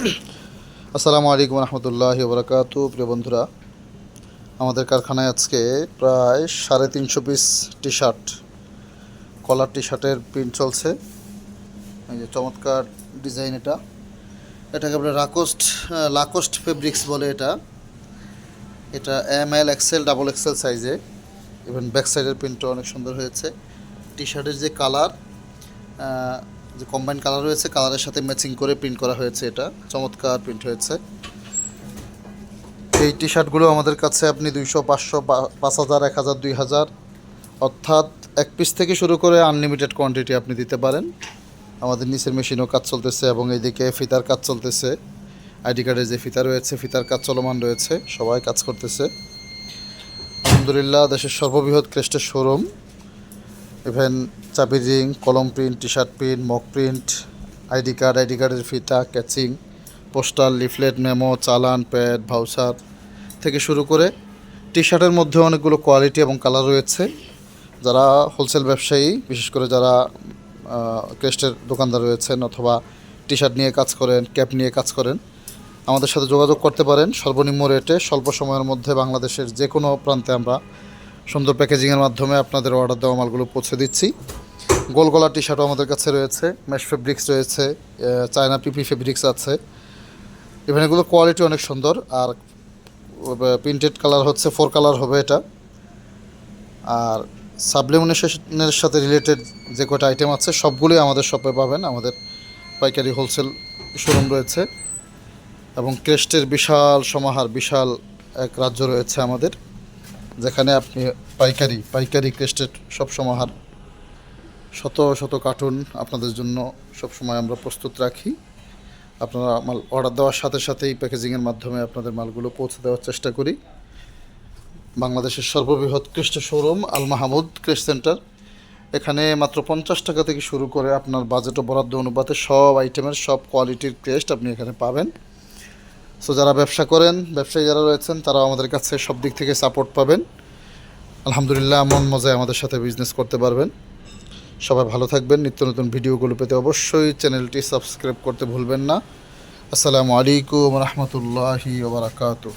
আসসালামু আলাইকুম রহমতুল্লাহ বরকাত প্রিয় বন্ধুরা, আমাদের কারখানায় আজকে প্রায় সাড়ে তিনশো পিস টি শার্ট কলার টি শার্টের প্রিন্ট চলছে। এই যে চমৎকার ডিজাইন এটা। এটাকে আমরা রাকোস্ট লাকোস্ট ফেব্রিক্স বলে এটা। এটা M L XL double XL সাইজে ইভেন ব্যাক সাইডের প্রিন্টটা অনেক সুন্দর হয়েছে। টি শার্টের যে কালার যে কম্বাইন কালার রয়েছে কালারের সাথে ম্যাচিং করে প্রিন্ট করা হয়েছে এটা। চমৎকার প্রিন্ট হয়েছে। এই টি শার্টগুলো আমাদের কাছে আপনি দুইশো, পাঁচশো পাঁচ হাজার, এক হাজার, দুই হাজার, অর্থাৎ এক পিস থেকে শুরু করে আনলিমিটেড কোয়ান্টিটি আপনি দিতে পারেন। আমাদের নিচের মেশিনও কাজ চলতেছে এবং এইদিকে ফিতার কাজ চলতেছে। আইডি কার্ডের যে ফিতা রয়েছে, ফিতার কাজ চলমান রয়েছে, সবাই কাজ করতেছে। আলহামদুলিল্লাহ, দেশের সর্ববৃহৎ ক্রেস্টের শোরুম ইভেন চাবির রিং কলম print T shirt print mock print ID card ID কার্ডের ফিতা catching poster leaflet memo challan pad voucher থেকে শুরু করে টি শার্টের মধ্যে অনেকগুলো কোয়ালিটি এবং কালার রয়েছে। যারা হোলসেল ব্যবসায়ী, বিশেষ করে যারা ক্রেস্টের দোকানদার রয়েছেন অথবা টি শার্ট নিয়ে কাজ করেন ক্যাপ নিয়ে কাজ করেন, আমাদের সাথে যোগাযোগ করতে পারেন। সর্বনিম্ন রেটে স্বল্প সময়ের মধ্যে বাংলাদেশের যে কোনো প্রান্তে আমরা সুন্দর প্যাকেজিংয়ের মাধ্যমে আপনাদের অর্ডার দেওয়া মালগুলো পৌঁছে দিচ্ছি। গোল গলা টি শার্টও আমাদের কাছে রয়েছে ম্যাশ ফেব্রিক্স রয়েছে চায়না পিপি ফেব্রিক্স আছে। ইভেন এগুলো কোয়ালিটি অনেক সুন্দর, আর প্রিন্টেড কালার হচ্ছে ফোর কালার হবে এটা। আর সাবলিমিনেশনের সাথে রিলেটেড যে কটা আইটেম আছে, সবগুলোই আমাদের শপে পাবেন। আমাদের পাইকারি হোলসেল শোরুম রয়েছে। এবং ক্রেস্টের বিশাল সমাহার, বিশাল এক রাজ্য রয়েছে আমাদের। যেখানে আপনি পাইকারি পাইকারি ক্রেস্টের সব সমাহার শত শত কার্টুন আপনাদের জন্য সব সময় আমরা প্রস্তুত রাখি। আপনারা মাল অর্ডার দেওয়ার সাথে সাথেই প্যাকেজিংয়ের মাধ্যমে আপনাদের মালগুলো পৌঁছে দেওয়ার চেষ্টা করি। বাংলাদেশের সর্ববৃহৎ crest showroom Al Mahmud crest centre. এখানে মাত্র পঞ্চাশ টাকা থেকে শুরু করে আপনার বাজেট ও বরাদ্দ অনুপাতে সব আইটেমের সব কোয়ালিটির ক্রেস্ট আপনি এখানে পাবেন। সো যারা ব্যবসা করেন, ব্যবসায়ী যারা রয়েছেন, তারাও আমাদের কাছে সব দিক থেকে সাপোর্ট পাবেন। আলহামদুলিল্লাহ মন মজায় আমাদের সাথে বিজনেস করতে পারবেন। সবাই ভালো থাকবেন। নিত্য নতুন ভিডিওগুলো পেতে অবশ্যই চ্যানেলটি সাবস্ক্রাইব করতে ভুলবেন না। আসসালামু আলাইকুম রহমতুল্লাহি ওবরাকাতু